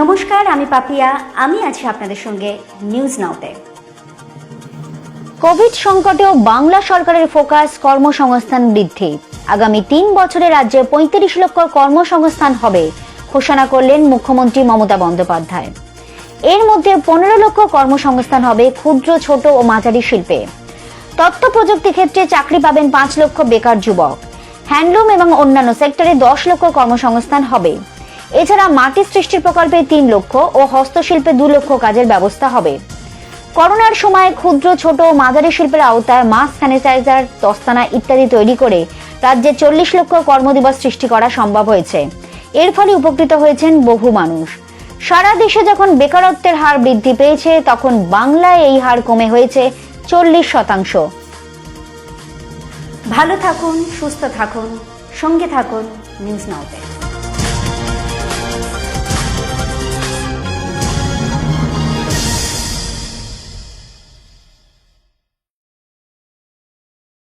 নমস্কার, আমি পাপিয়া। আমি আছি আপনাদের সঙ্গে নিউজ নাওতে কোভিড সংকটেও বাংলা সরকারের ফোকাস কর্মসংস্থান বৃদ্ধি। আগামী তিন বছরে রাজ্যে পঁয়ত্রিশ লক্ষ কর্মসংস্থান হবে, ঘোষণা করলেন মুখ্যমন্ত্রী মমতা বন্দ্যোপাধ্যায়। এর মধ্যে পনেরো লক্ষ কর্মসংস্থান হবে ক্ষুদ্র, ছোট ও মাঝারি শিল্পে। তথ্য প্রযুক্তি ক্ষেত্রে চাকরি পাবেন পাঁচ লক্ষ বেকার যুবক। হ্যান্ডলুম এবং অন্যান্য সেক্টরে দশ লক্ষ কর্মসংস্থান হবে। এছাড়া মাটি সৃষ্টির প্রকল্পে তিন লক্ষ ও হস্তশিল্পে দু লক্ষ কাজের ব্যবস্থা হবে। করোনার সময় ক্ষুদ্র, ছোট মাঝারি শিল্পের আওতায় মাস্ক, স্যানিটাইজার দস্তানা ইত্যাদি তৈরি করে রাজ্যে চল্লিশ লক্ষ কর্মদিবস সৃষ্টি করা সম্ভব হয়েছে। এর ফলে উপকৃত হয়েছেন বহু মানুষ। সারা দেশে যখন বেকারত্বের হার বৃদ্ধি পেয়েছে, তখন বাংলায় এই হার কমে হয়েছে চল্লিশ শতাংশ। ভালো থাকুন, সুস্থ থাকুন, সঙ্গে থাকুন, নিউজ নাওতে